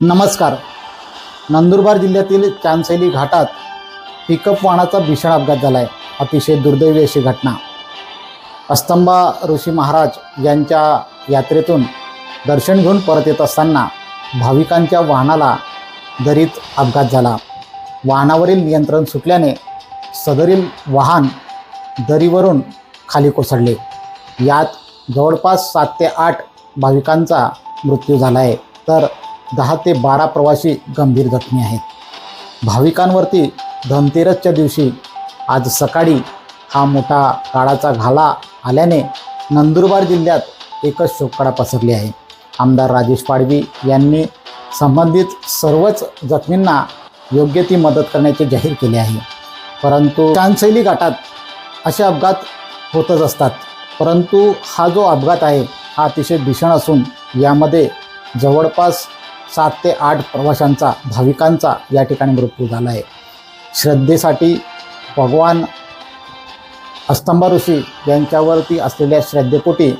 नमस्कार. नंदुरबार जिल्ह्यातील चांसेली घाटात पिकअप वाहनाचा भीषण अपघात झाला आहे अतिशय दुर्दैवी अशी घटना. अस्तंबा ऋषी महाराज यांच्या यात्रेतून दर्शन घेऊन परत येत असताना भाविकांच्या वाहनाला दरीत अपघात झाला. वाहनावरील नियंत्रण सुटल्याने सदरील वाहन दरीवरून खाली कोसळले. यात जवळपास सात ते आठ भाविकांचा मृत्यू झाला आहे तर दहा ते बारा प्रवासी गंभीर जखमी आहेत. भाविकांवरती धनतेरसच्या दिवशी आज सकाळी हा मोठा काळाचा घाला आल्याने नंदुरबार जिल्ह्यात एकच शोककडा पसरली आहे. आमदार राजेश पाडवी यांनी संबंधित सर्वच जखमींना योग्य ती मदत करण्याचे जाहीर केले आहे. परंतु चांदशैली घाटात असे अपघात होतच असतात. परंतु हा जो अपघात आहे हा अतिशय भीषण असून यामध्ये जवळपास सात ते आठ प्रवाशांचा भाविकांचा या ठिकाणी मृत्यू झाला आहे. श्रद्धेसाठी भगवान अस्तंबा ऋषी यांच्यावरती असलेल्या श्रद्धेपोटी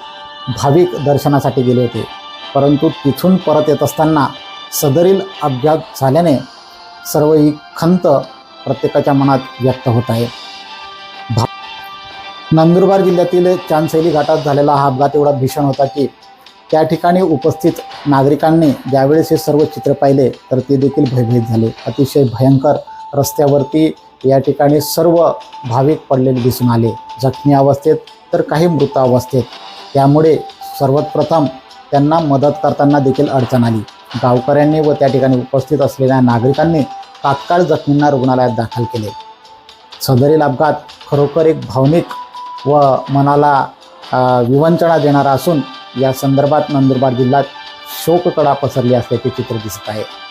भाविक दर्शनासाठी गेले होते. परंतु तिथून परत येत असताना सदरील अपघात झाल्याने सर्व ही खंत प्रत्येकाच्या मनात व्यक्त होत आहे. भा नंदुरबार जिल्ह्यातील चांदसैली घाटात झालेला हा अपघात एवढा भीषण होता की त्या ठिकाणी उपस्थित नागरिकांनी ज्यावेळेस हे सर्व चित्र पाहिले तर ते देखील भयभीत झाले. अतिशय भयंकर रस्त्यावरती या ठिकाणी सर्व भाविक पडलेले दिसून आले. जखमी अवस्थेत तर काही मृत अवस्थेत. त्यामुळे सर्वप्रथम त्यांना मदत करताना देखील अडचण आली. गावकऱ्यांनी व त्या ठिकाणी उपस्थित असलेल्या नागरिकांनी तात्काळ जखमींना रुग्णालयात दाखल केले. सदरील अपघात खरोखर एक भावनिक व मनाला विवंचना देणारा असून या संदर्भात नंदुरबार जिल्ह्यात शोककडा पसरली असल्याचे चित्र दिसत आहे.